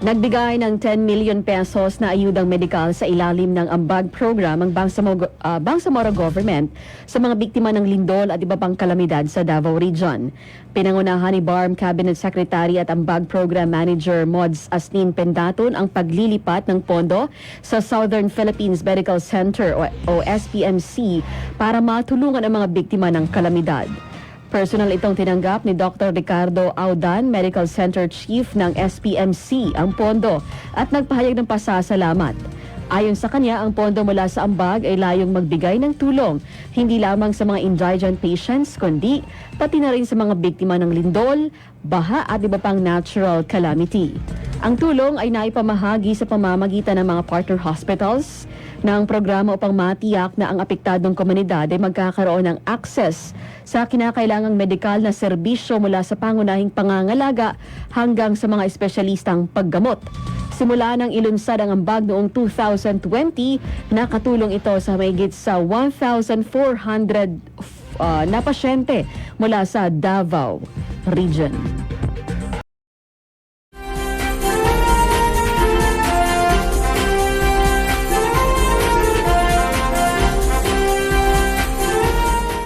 Nagbigay ng 10 million pesos na ayudang medikal sa ilalim ng ambag program ang Bangsamoro, Bangsamoro government sa mga biktima ng lindol at iba pang kalamidad sa Davao Region. Pinangunahan ni BARM Cabinet Secretary at ambag program manager Mods Asnin Pendaton ang paglilipat ng pondo sa Southern Philippines Medical Center o, o SPMC para matulungan ang mga biktima ng kalamidad. Personal itong tinanggap ni Dr. Ricardo Audan, Medical Center Chief ng SPMC, ang pondo at nagpahayag ng pasasalamat. Ayon sa kanya, ang pondo mula sa ambag ay layong magbigay ng tulong hindi lamang sa mga indigent patients, kundi pati na rin sa mga biktima ng lindol, baha at iba pang natural calamity. Ang tulong ay naipamahagi sa pamamagitan ng mga partner hospitals ng programa upang matiyak na ang apektadong komunidad ay magkakaroon ng access sa kinakailangang medikal na serbisyo mula sa pangunahing pangangalaga hanggang sa mga espesyalistang paggamot. Simula ng ilunsad ang ambag noong 2020, nakatulong ito sa mahigit sa 1,400 uh, na pasyente mula sa Davao Region.